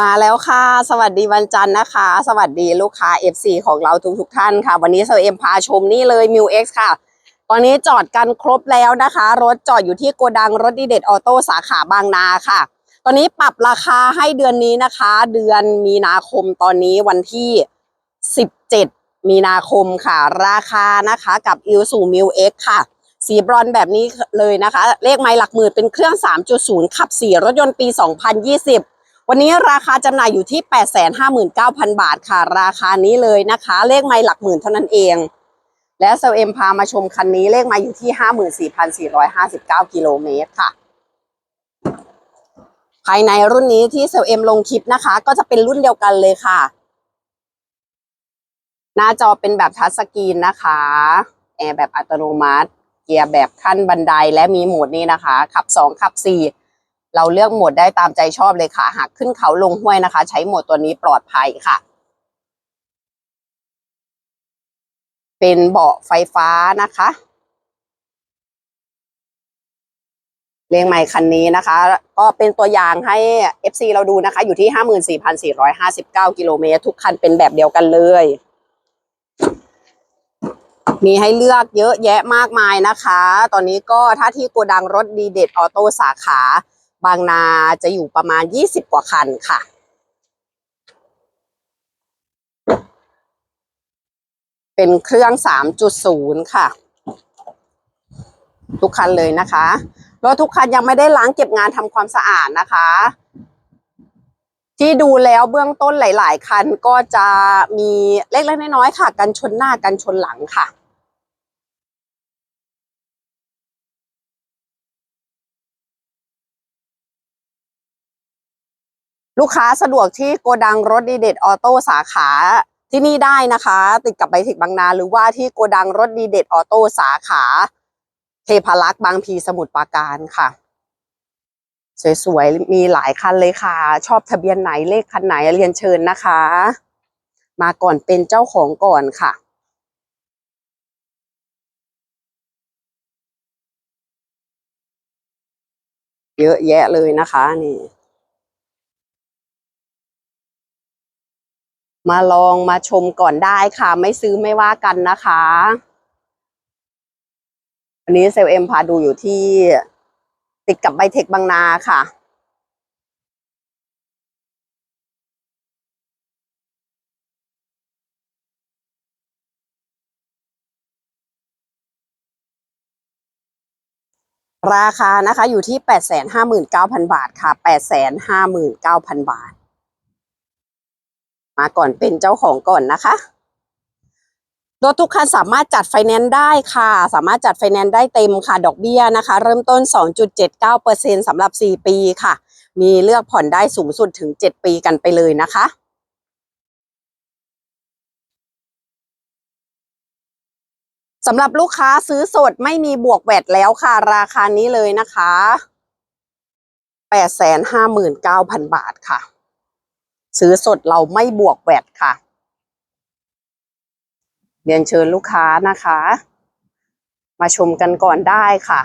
มาแล้วค่ะ สวัสดีวันจันทร์นะคะ สวัสดีลูกค้า FC ของเราทุกทุกๆท่านค่ะ วันนี้เซอร์เอ็มพาชมนี่เลย m ิว X ค่ะ ตอนนี้จอดกันครบแล้วนะคะ รถจอดอยู่ที่โกดังรถดีเด็ดออโต้สาขาบางนาค่ะ ตอนนี้ปรับราคาให้เดือนนี้นะคะ เดือนมีนาคมตอนนี้วันที่ 17 มีนาคมค่ะ ราคานะคะกับ i l s u m i l X ค่ะสีบรอนแบบนี้เลยนะคะ เลขไม้หลักหมื่นเป็นเครื่อง 3.0 ขับ4รถยนต์ปี 2020 วันนี้ราคาจำหน่ายอยู่ที่ 859,000 บาทค่ะ ราคานี้เลยนะคะ เลขไม้หลักหมื่นเท่านั้นเอง และเซลเอ็มพามาชมคันนี้เลขมาอยู่ที่ 54,459 กิโลเมตรค่ะ ภายในรุ่นนี้ที่เซลเอ็มลงคลิปนะคะ ก็จะเป็นรุ่นเดียวกันเลยค่ะ หน้าจอเป็นแบบทัชสกรีนนะคะแอร์แบบอัตโนมัติ เกียร์แบบขั้นบันไดและมีโหมดนี้นะคะ ขับ 2 ขับ 4 เราเลือกโหมดได้ตามใจชอบเลยค่ะ หากขึ้นเขาลงห้วยนะคะ ใช้โหมดตัวนี้ปลอดภัยค่ะ เป็นเบาะไฟฟ้านะคะเรียงใหม่คันนี้นะคะ ก็เป็นตัวอย่างให้ FC เราดูนะคะ อยู่ที่ 54,459 กิโลเมตร ทุกคันเป็นแบบเดียวกันเลย มีให้เลือกเยอะแยะมากมายนะคะ ตอนนี้ก็ถ้าที่โกดังรถดีเด็ดออโต้สาขา บางนาจะอยู่ประมาณ 20 กว่าคันค่ะ เป็นเครื่อง 3.0 ค่ะ ทุกคันเลยนะคะรถทุกคันยังไม่ได้ล้างเก็บงานทำความสะอาดนะคะ ที่ดูแล้วเบื้องต้นหลาย ๆ คันก็จะมีเล็กๆน้อยๆค่ะ กันชนหน้ากันชนหลังค่ะ ลูกค้าสะดวกที่โกดังรถดีเด็ดออโต้สาขาที่นี่ได้นะคะ ติดกับไบถิกบางนา หรือว่าที่โกดังรถดีเด็ดออโต้สาขาเทพารักษ์บางพีสมุทรปราการค่ะ สวยๆ มีหลายคันเลยค่ะ ชอบทะเบียนไหนเลขคันไหนเรียนเชิญนะคะ มาก่อนเป็นเจ้าของก่อนค่ะเยอะแยะเลยนะคะนี่ มาลองมาชมก่อนได้ค่ะ ไม่ซื้อไม่ว่ากันนะคะอันนี้เซลเอ็มพาดูอยู่ที่ติดกับไบเทคบางนาค่ะ ราคานะคะอยู่ที่ 859,000 บาทค่ะ 859,000 บาท มาก่อนเป็นเจ้าของก่อนนะคะรถทุกคันสามารถจัดไฟแนนซ์ได้ค่ะ สามารถจัดไฟแนนซ์ได้เต็มค่ะ ดอกเบี้ยนะคะ เริ่มต้น 2.79%สำหรับ 4 ปีค่ะ มีเลือกผ่อนได้สูงสุดถึง 7 ปีกันไปเลยนะคะ สำหรับลูกค้าซื้อสดไม่มีบวกแวดแล้วค่ะ ราคานี้เลยนะคะ 859,000 บาทค่ะ ซื้อสดเราไม่บวกแวดค่ะ เรียนเชิญลูกค้านะคะ มาชมกันก่อนได้ค่ะ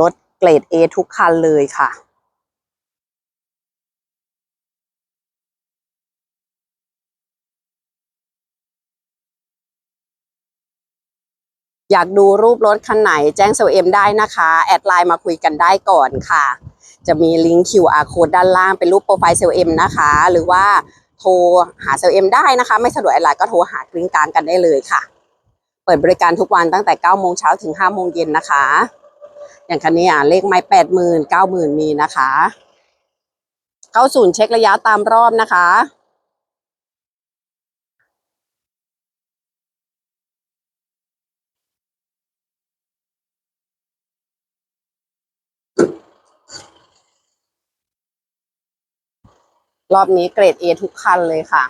รถเกรด A ทุกคันเลยค่ะ อยากดูรูปรถคันไหนแจ้งเซลเอ็มได้นะคะ แอดไลน์มาคุยกันได้ก่อนค่ะ จะมีลิงก์ QR code ด้านล่างเป็นรูปโปรไฟล์เซลเอ็มนะคะ หรือว่าโทรหาเซลเอ็มได้นะคะ ไม่สะดวกแอดไลน์ก็โทรหากริ้งกลางกันได้เลยค่ะ เปิดบริการทุกวันตั้งแต่9โมงเช้าถึง5โมงเย็นนะคะ อย่างคันนี้อะเลขไม้แปดหมื่นเก้าหมื่นมีนะคะ เข้าศูนย์เช็คระยะตามรอบนะคะ รอบนี้เกรด A ทุกคันเลยค่ะ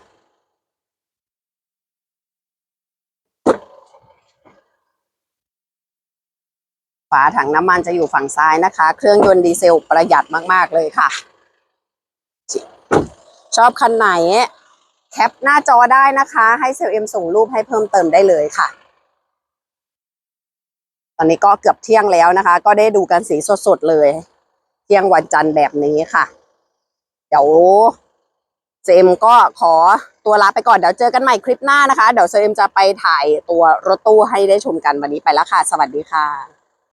ฝาถังน้ำมันจะอยู่ฝั่งซ้ายนะคะ เครื่องยนต์ดีเซลประหยัดมาก ๆ เลยค่ะ ชอบคันไหน แคปหน้าจอได้นะคะ ให้เซลเอ็มส่งรูปให้เพิ่มเติมได้เลยค่ะ ตอนนี้ก็เกือบเที่ยงแล้วนะคะ ก็ได้ดูกันสีสด ๆ เลย เที่ยงวันจันทร์แบบนี้ค่ะเดี๋ยว เซมก็ขอตัวลาไปก่อนเดี๋ยวเจอกันใหม่คลิปหน้านะคะ เดี๋ยวเซมจะไปถ่ายตัวรถตู้ให้ได้ชมกันวันนี้ไปแล้วค่ะ สวัสดีค่ะ